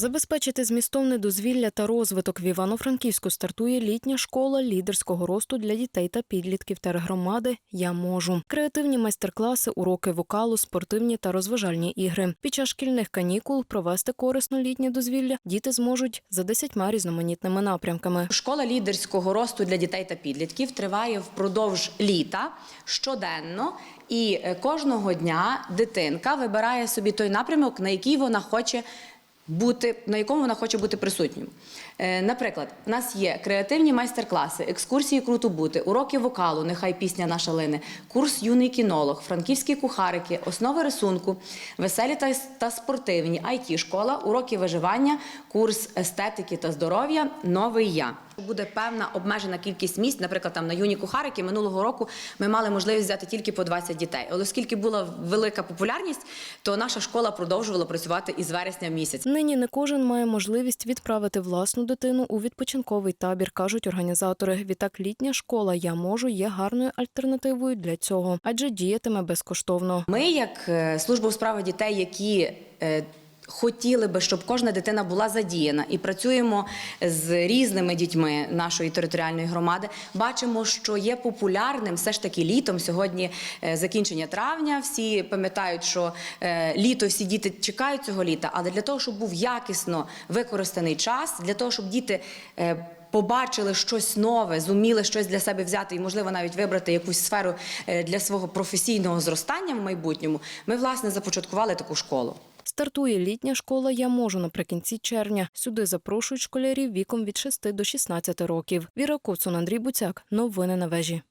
Забезпечити змістовне дозвілля та розвиток в Івано-Франківську стартує літня школа лідерського росту для дітей та підлітків тергромади Я можу. Креативні майстер-класи, уроки вокалу, спортивні та розважальні ігри. Під час шкільних канікул провести корисно літнє дозвілля діти зможуть за десятьма різноманітними напрямками. Школа лідерського росту для дітей та підлітків триває впродовж літа щоденно, і е, кожного дня дитинка вибирає собі той напрямок, на який вона хоче. Бути на якому вона хоче бути присутнім. Е, наприклад, у нас є креативні майстер-класи, екскурсії круто бути, уроки вокалу, нехай пісня наша лине, курс юний кінолог, франківські кухарики, основи рисунку, веселі та, спортивні, it школа, уроки виживання, курс естетики та здоров'я, новий я. Буде певна обмежена кількість місць. Наприклад, там на юні кухарики минулого року ми мали можливість взяти тільки по 20 дітей. Але оскільки була велика популярність, то наша школа продовжувала працювати із вересня місяця. Нині не кожен має можливість відправити власну дитину у відпочинковий табір, кажуть організатори. Відтак літня школа Я можу є гарною альтернативою для цього, адже діятиме безкоштовно. Ми, як е, служба у справах дітей, які е, Хотіли би, щоб кожна дитина була задіяна, і працюємо з різними дітьми нашої територіальної громади. Бачимо, що є популярним все ж таки літом. Сьогодні е, закінчення травня. Всі пам'ятають, що е, літо всі діти чекають цього літа. Але для того, щоб був якісно використаний час, для того, щоб діти. е, Побачили щось нове, зуміли щось для себе взяти і, можливо, навіть вибрати якусь сферу для свого професійного зростання в майбутньому. Ми власне започаткували таку школу. Стартує літня школа Я можу наприкінці червня. Сюди запрошують школярів віком від 6 до 16 років. Віра Коцун, Андрій Буцяк. Новини на вежі.